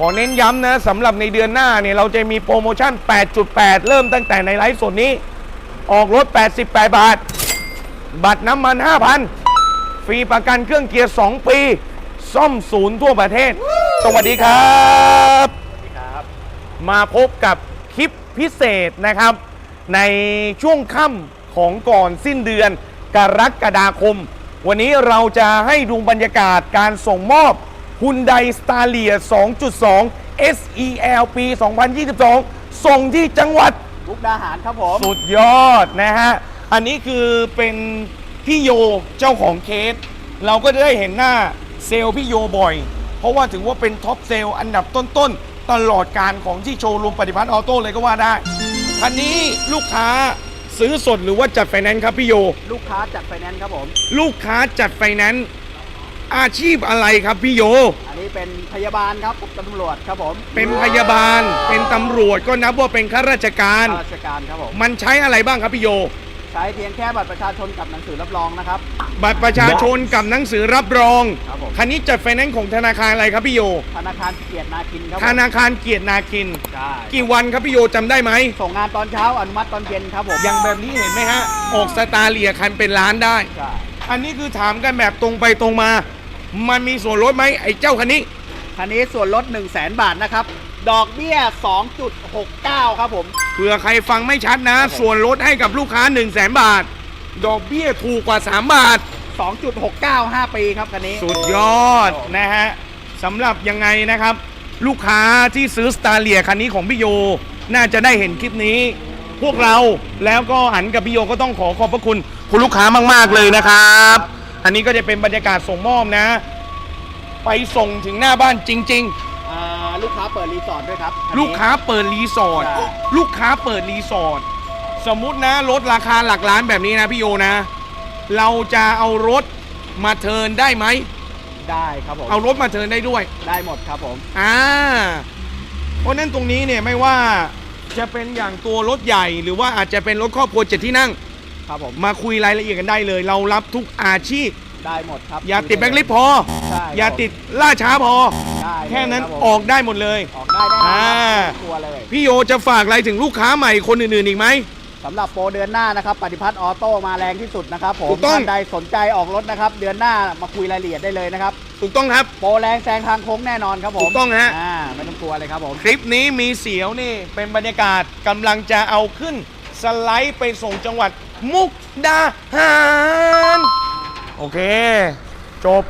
ขอเน้นย้ำนะสำหรับในเดือนหน้าเนี่ยเราจะมีโปรโมชั่น 8.8 เริ่มตั้งแต่ในไลฟ์สดนี้ ออกรถ 88 บาท บัตรน้ำมัน 5,000 ฟรีประกันเครื่องเกียร์ 2 ปี ซ่อมศูนย์ทั่วประเทศ สวัสดีครับมาพบกับคลิปพิเศษนะครับ ในช่วงค่ำของก่อนสิ้นเดือนกรกฎาคม วันนี้เราจะให้ดูบรรยากาศการส่งมอบ Hyundai Staria 2.2 SEL ปี 2022 ส่งที่จังหวัดมุกดาหารครับผม สุดยอดนะฮะ อันนี้คือเป็นพี่โยเจ้าของเคส เราก็จะได้เห็นหน้าเซลล์พี่โยบ่อย เพราะว่าถือว่าเป็นท็อปเซลล์อันดับต้นๆ ตลอดการของที่โชว์รูมปฏิพัฒน์ออโต้เลยก็ว่าได้ คันนี้ลูกค้าซื้อสดหรือว่าจัดไฟแนนซ์ครับพี่โย ลูกค้าจัดไฟแนนซ์ครับผม ลูกค้าจัดไฟแนนซ์ อาชีพอะไรครับพี่โย อันนี้เป็นพยาบาลครับตำรวจครับผมเป็นพยาบาล เป็นตำรวจก็นับว่าเป็นข้าราชการ ข้าราชการครับผมมันใช้อะไรบ้างครับพี่โย ใช้เพียงแค่บัตรประชาชนกับหนังสือรับรองนะครับ บัตรประชาชนกับหนังสือรับรอง ครับผม คันนี้จัดไฟแนนซ์ของธนาคารอะไรครับพี่โย ธนาคารเกียรตินาคินครับผมธนาคารเกียรตินาคิน ใช่กี่วันครับพี่โยจำได้ไหม ส่งงานตอนเช้าอนุมัติตอนเย็นครับผมอย่างแบบนี้เห็นไหมฮะ ออกสตาร์เลียคันเป็นล้านได้ ใช่อันนี้คือถามกันแบบตรงไปตรงมา มันมีส่วนลดไหมไอ้เจ้าคันนี้ คันนี้ส่วนลด 1 0 0 0 0แบาทนะครับ ดอกเบี้ย 2.69 ครับผม เผื่อใครฟังไม่ชัดนะครับผมส่วนลดให้กับลูกค้า 1 0 0 0 0แบาท ดอกเบี้ยถูกกว่า 3 บาท 2.69 5 ปีครับคันนี้ สุดยอดนะฮะสำหรับยังไงนะครับ ลูกค้าที่ซื้อสตาร์เลียคันนี้ของพี่โย น่าจะได้เห็นคลิปนี้ พวกเราแล้วก็หันกับพี่โยก็ต้องขอขอบพระคุณคุณลูกค้ามาก ๆ เลยนะครับ อันนี้ก็จะเป็นบรรยากาศส่งมอบนะ ไปส่งถึงหน้าบ้านจริง อ่าลูกค้าเปิดรีสอร์ทด้วยครับอันนี้ๆลูกค้าเปิดรีสอร์ทใช่ ลูกค้าเปิดรีสอร์ทสมมุตินะรถราคาหลักล้านแบบนี้นะพี่โยนะ เราจะเอารถมาเทิร์นได้ไหม ได้ครับผม เอารถมาเทิร์นได้ด้วย ได้หมดครับผม อ่า เพราะฉะนั้นตรงนี้เนี่ยไม่ว่าจะเป็นอย่างตัวรถใหญ่ หรือว่าอาจจะเป็นรถครอบครัวเจ็ดที่นั่ง ครับผม มาคุยรายละเอียดกันได้เลย เรารับทุกอาชีพ ได้หมดครับอย่าติดแบงค์ลิฟต์พอ ใช่อย่าติดล่าช้าพอ ได้แค่นั้นเลยรับผมออกได้หมดเลย ออกได้ได้อ่ากลัวเลยพี่โยจะฝากอะไรถึงลูกค้าใหม่คนอื่นๆอีกไหม สำหรับโปรเดือนหน้านะครับปฏิพัฒน์ออโต้มาแรงที่สุดนะครับผมถูกต้อง ท่านใดสนใจออกรถนะครับ เดือนหน้ามาคุยรายละเอียดได้เลยนะครับ ถูกต้องครับ โปรแรงแซงทางโค้งแน่นอนครับผมถูกต้องฮะอ่าไม่ต้องกลัวเลยครับผม คลิปนี้มีเสียวนี่ เป็นบรรยากาศกำลังจะเอาขึ้น สไลด์ไปส่งจังหวัดมุกดาหาร โอเค จบ